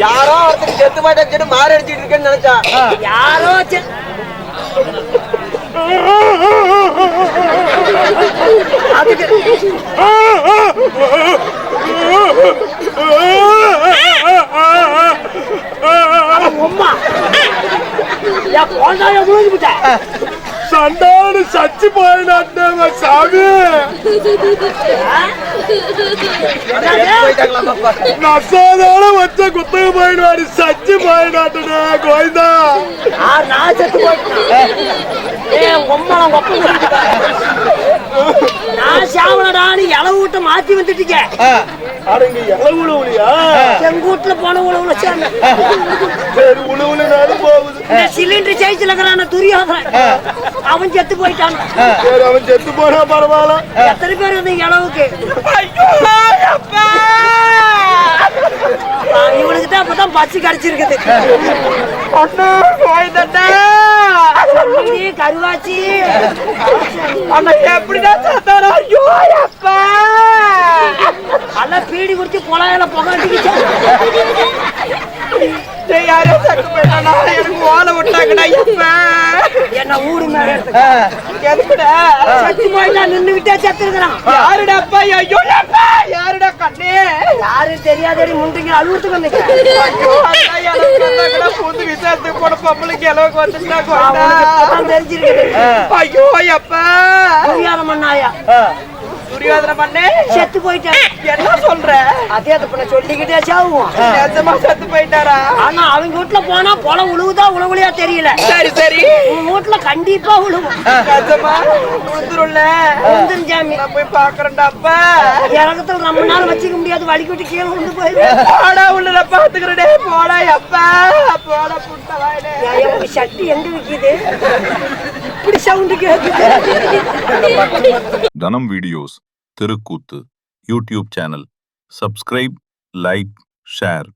யாரோ ஒருத்தர் செத்து போயிட்டு மாறு அடிச்சிட்டு இருக்கேன்னு நினைச்சான் யாரோ உம்மா. என் போண்டாய முழுங்கி விட்ட சண்டாடு சச்சி போயிடாட்டேங்க சாமி. நசாதான வச்ச குத்தக போயிடுவாரு. சச்சி போயிடாட்டே கோயந்தா நான் செத்து போயிட்டேன் மாத்தி வந்துட்டீங்க வீட்டுல போன உழவுல சேர்ந்த. சரி உழவுலினாலும் போகுது. சிலிண்டர் சைஸ்ல இருக்கிறான துரியோதனன். அவன் செத்து போயிட்டான். சரி அவன் செத்து போனா பரவாயில்ல. எத்தனை பேர் இந்த இளவுக்கு இவனுக்கு தான் அப்பதான் பச்சு கிடைச்சிருக்குது. கருவாச்சி! எப்படிதான் சத்தாரா ஐயோ அப்பா! நல்லா பீடி குடிச்சு குழாயில புகை அடிக்கிச்சு டேய், யாரோ செத்து போயிட்டானா எனக்கு ஓலை விட்டாங்கடா எப்பா! மேல எடுத்து எதுக்குடா? செத்து போயிட்டா நின்னு விட்டா செத்து இருக்கிறான் யாருடா அப்பா? ஐயோ அப்பா யாருடா கண்ணே? யாரு தெரியாதடி முண்டிங்க அழுவுறதுக்கு வந்தீங்க புது விசாரத்துக்கு போன பொம்பளைக்கு கோயிலா அவனுக்கு தெரிஞ்சிருக்குது ஐயோ அப்பா புரியாத மண்ணாயா? துரியோதன பண்ணே செத்து போயிட்டான் என்ன சொல்ற? அதே அது பண்ண சொல்லிக்கிட்டே சாவுவோம். நிஜமா செத்து போயிட்டாரா? ஆனா அவங்க வீட்டுல போனா பொல உழுவுதா உழவுலையா தெரியல. சரி சரி. உங்க வீட்டுல கண்டிப்பா உழுவும். நிஜமா? உளுந்துருல்ல உந்தன் சாமி நான் போய் பாக்குறேன்டா அப்பா. இறக்கத்துல நம்ம நேரம் வச்சுக்க முடியாது வலிக்கிட்டு கீழே கொண்டு போயிரு. போடா உள்ள பாத்துக்கிறடே போடா அப்பா. போடா புட்ட வாயிலே. ஏன் உங்க சட்டி எங்க விக்குது? இப்படி சவுண்டு கேக்குது. தனம் videos. Thirukoothu YouTube channel. Subscribe like share.